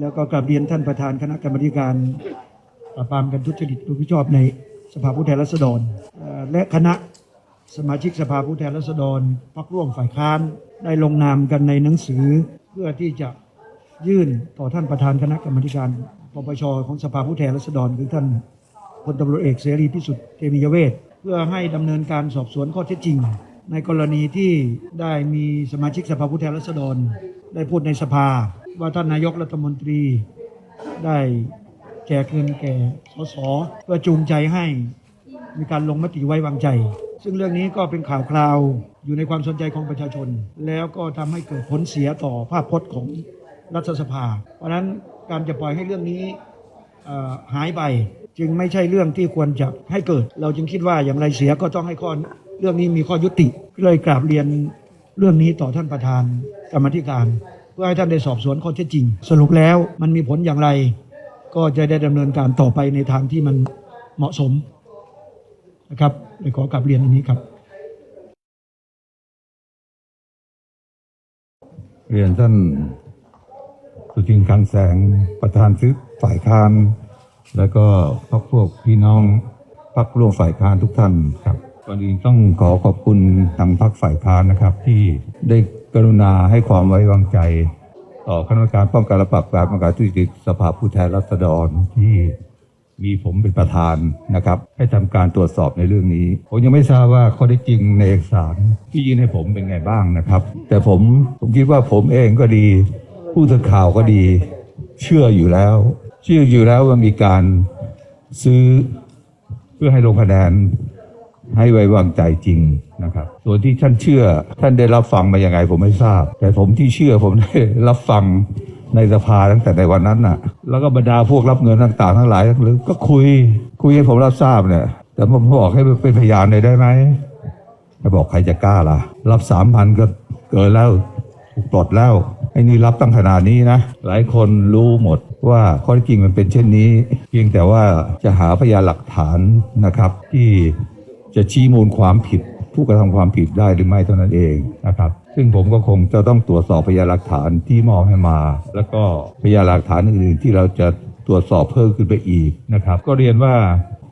แล้วก็กราบเรียนท่านประธานคณะกรรมการปราบปรามการทุจริตโดยมิชอบในสภาผู้แทนราษฎร และคณะสมาชิกสภาผู้แทนราษฎรพรรคร่วมฝ่ายค้านได้ลงนามกันในหนังสือ เพื่อที่จะยื่นต่อท่านประธานคณะกรรมการปปชของสภาผู้แทนราษฎรคือท่านพลตำรวจเอกเสรีพิสุทธิ์เตมียเวทเพื่อให้ดำเนินการสอบสวนข้อเท็จจริง ในกรณีที่ได้มีสมาชิกสภาผู้แทนราษฎร ได้พูดในสภา ว่าท่านนายกรัฐมนตรีได้แจกเงินแก่สสเพื่อจูงใจให้มีการลงมติไว้วางใจ ซึ่งเรื่องนี้ก็เป็นข่าวคราวอยู่ในความสนใจของประชาชน แล้วก็ทำให้เกิดผลเสียต่อภาพพจน์ของรัฐสภา เพราะฉะนั้นการจะปล่อยให้เรื่องนี้หายไปจึงไม่ใช่เรื่องที่ควรจะให้เกิด เราจึงคิดว่าอย่างไรเสียก็ต้องให้ข้อเรื่องนี้มีข้อยุติเลยกราบเรียนเรื่องนี้ต่อท่านประธานกรรมธิการ เพื่อให้ท่านได้สอบสวนข้อเท็จจริง สรุปแล้วมันมีผลอย่างไร ก็จะได้ดำเนินการต่อไปในทางที่มันเหมาะสมนะครับเลยขอกราบเรียนอันนี้ครับ เรียนท่านสุทินคลังแสงประธานซื้อฝ่ายค้าน แล้วก็พวกพวกพี่น้องพักร่วมฝ่ายค้านทุกท่านครับก่อนอื่นต้องขอขอบคุณทางพักฝ่ายค้านนะครับที่ได้ กรุณาให้ความไว้วางใจ ต่อคณะกรรมการป้องกันและปราบปรามการทุจริตสภาผู้แทนราษฎรที่มีผมเป็นประธานนะครับ ให้ทำการตรวจสอบในเรื่องนี้ ผมยังไม่ทราบว่าข้อได้จริงในเอกสารที่ยื่นให้ผมเป็นไงบ้างนะครับ แต่ผมผมคิดว่าผมเองก็ดี ผู้สื่อข่าวก็ดี เชื่ออยู่แล้ว เชื่ออยู่แล้วว่ามีการซื้อเพื่อให้ลงคะแนน ให้ไว้วางใจจริงนะครับ ส่วนที่ท่านเชื่อท่านได้รับฟังมายังไงผมไม่ทราบ แต่ผมที่เชื่อผมได้รับฟังในสภาตั้งแต่ในวันนั้นน่ะ แล้วก็บรรดาพวกรับเงินต่างๆ ทั้งหลายหรือก็คุยคุยให้ผมรับทราบเนี่ย แต่ผมบอกให้เป็นพยานเลยได้ไหมไม่บอกใครจะกล้าล่ะ รับสามพันก็เกินแล้วปลดแล้วไอ้นี่รับตั้งขนาดนี้นะ หลายคนรู้หมดว่าข้อท็จจริงมันเป็นเช่นนี้ เพียงแต่ว่าจะหาพยานหลักฐานนะครับ ที่ จะชี้มูลความผิดผู้กระทำความผิดได้หรือไม่เท่านั้นเองนะครับ ซึ่งผมก็คงจะต้องตรวจสอบพยานหลักฐานที่มอบให้มา แล้วก็พยานหลักฐานอื่นๆที่เราจะตรวจสอบเพิ่มขึ้นไปอีกนะครับ ก็เรียนว่า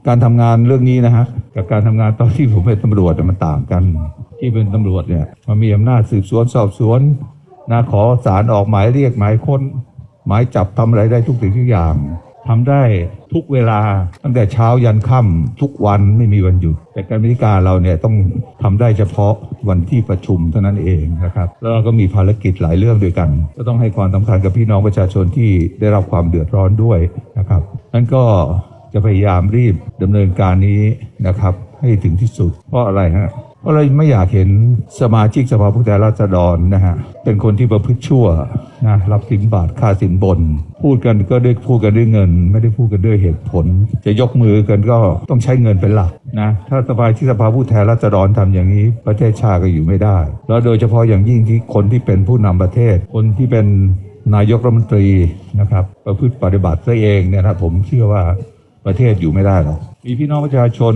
การทำงานเรื่องนี้นะฮะกับการทำงานตอนที่ผมเป็นตำรวจมันต่างกัน ที่เป็นตำรวจเนี่ยมันมีอำนาจสืบสวนสอบสวนนะขอสารออกหมายเรียกหมายค้นหมายจับทำอะไรได้ทุกสิ่งทุกอย่าง ทำได้ทุกเวลาตั้งแต่เช้ายันค่ำทุกวันไม่มีวันหยุด แต่การบริการเราเนี่ยต้องทำได้เฉพาะวันที่ประชุมเท่านั้นเองนะครับแล้วเราก็มีภารกิจหลายเรื่องด้วยกัน ก็ต้องให้ความสำคัญกับพี่น้องประชาชนที่ได้รับความเดือดร้อนด้วยนะครับนั้นก็จะพยายามรีบดำเนินการนี้นะครับให้ถึงที่สุดเพราะอะไรฮะ เพราะเราไม่อยากเห็นสมาชิกสภาผู้แทนราษฎรนะฮะเป็นคนที่ประพฤติชั่วนะรับสินบาทค่าสินบน พูดกันก็ด้วยพูดกันด้วยเงิน ไม่ได้พูดกันด้วยเหตุผล จะยกมือกันก็ต้องใช้เงินเป็นหลักนะถ้าสภาที่สภาผู้แทนราษฎรทำอย่างนี้ ประเทศชาติก็อยู่ไม่ได้ แล้วโดยเฉพาะอย่างยิ่งที่คนที่เป็นผู้นำประเทศ คนที่เป็นนายกรัฐมนตรีนะครับประพฤติปฏิบัติซะเองเนี่ยนะผมเชื่อว่า ประเทศอยู่ไม่ได้หรอกมีพี่น้องประชาชน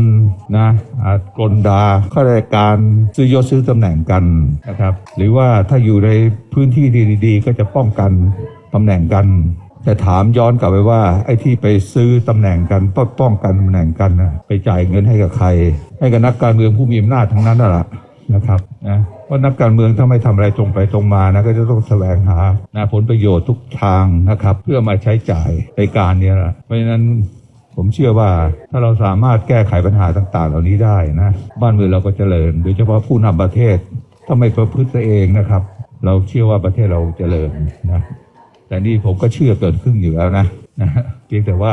นะอากลดาข้าราชการซื้อยศซื้อตำแหน่งกันนะครับ หรือว่าถ้าอยู่ในพื้นที่ดีๆ ก็จะป้องกันตำแหน่งกันแต่ถามย้อนกลับไปว่า ไอ้ที่ไปซื้อตำแหน่งกันป้องป้องกันตำแหน่งกันนะไปจ่ายเงินให้กับใคร ให้กับนักการเมืองผู้มีอำนาจทั้งนั้นน่ะละนะครับนะเพราะนักการเมืองถ้าไม่ทำอะไรตรงไปตรงมานะก็จะต้องแสวงหานะผลประโยชน์ทุกทางนะครับ เพื่อมาใช้จ่ายในการนี้แหละเพราะฉะนั้น ผมเชื่อว่าถ้าเราสามารถแก้ไขปัญหาต่าง ๆ เหล่านี้ได้นะ บ้านเมืองเราก็เจริญ โดยเฉพาะผู้นำประเทศถ้าไม่ประพฤติตัวเองนะครับ เราเชื่อว่าประเทศเราเจริญนะแต่นี่ผมก็เชื่อเกินครึ่งอยู่แล้วนะนะเพียงแต่ว่า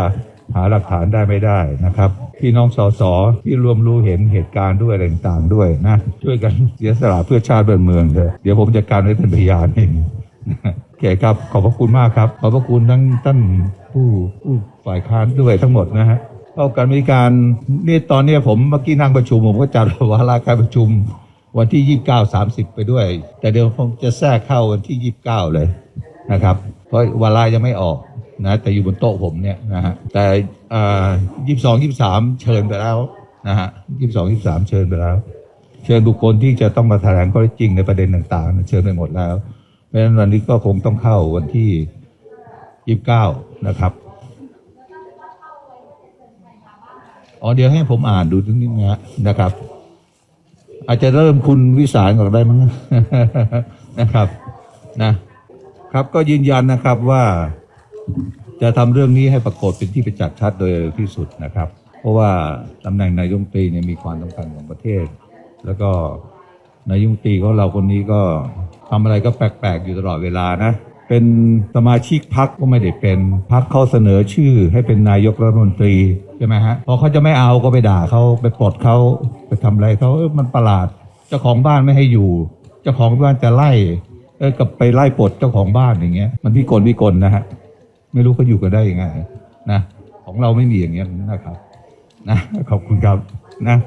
หาหลักฐานได้ไม่ได้นะครับพี่น้องสสที่รวมรู้เห็นเหตุการณ์ด้วยอะไรต่างๆด้วยนะช่วยกันเสียสละเพื่อชาติเบ้านเมืองเถอะเดี๋ยวผมจะการให้เป็นพยานเอง โอเคครับขอบพระคุณมากครับ ขอบพระคุณทั้งท่านผู้ผู้ฝ่ายค้านด้วยทั้งหมดนะฮะเอาการมีการนี่ตอนนี้ผมเมื่อกี้นั่งประชุมผมก็จัดวาระการประชุมวันที่ยี่สิบเก้าสามสิบไปด้วย แต่เดี๋ยวผมจะแทรกเข้าวันที่ยี่สิบเก้าเลยนะครับ เพราะวาระยังไม่ออกนะแต่อยู่บนโต๊ะผมเนี่ยนะฮะแต่ยี่สิบสองยี่สิบสามเชิญไปแล้วนะฮะยี่สิบสองยี่สิบสามเชิญไปแล้ว เชิญบุคคลที่จะต้องมาแถลงข้อเท็จจริงในประเด็นต่างๆ เชิญไปหมดแล้ว เพราะฉะนั้นวันนี้ก็คงต้องเข้าวันที่ยี่สิบเก้านะครับอ๋อเดี๋ยวให้ผมอ่านดูนิดนึงนะนะครับ อาจจะเริ่มคุณวิสารก่อนได้มั้งนะครับนะครับก็ยืนยันนะครับว่าจะทำเรื่องนี้ให้ปรากฏเป็นที่ประจักษ์ชัดโดยที่สุดนะครับ เพราะว่าตำแหน่งนายกรัฐมตรีเนี่ยมีความสำคัญของประเทศ แล้วก็นายกรัฐมตรีของเราคนนี้ก็ ทำอะไรก็แปลกๆอยู่ตลอดเวลานะ เป็นสมาชิกพักก็ไม่ได้เป็นพักเขาเสนอชื่อให้เป็นนายกรัฐมนตรีใช่ไหมฮะพอเขาจะไม่เอาก็ไปด่าเขาไปปลดเขาไปทำอะไรเขาเออมันประหลาด เจ้าของบ้านไม่ให้อยู่ เจ้าของบ้านจะไล่เออกับไปไล่ปลดเจ้าของบ้านอย่างเงี้ย มันพิกลพิกลนะฮะไม่รู้เขาอยู่กันได้ยังไงนะของเราไม่มีอย่างเงี้ยนะครับ นะขอบคุณครับนะ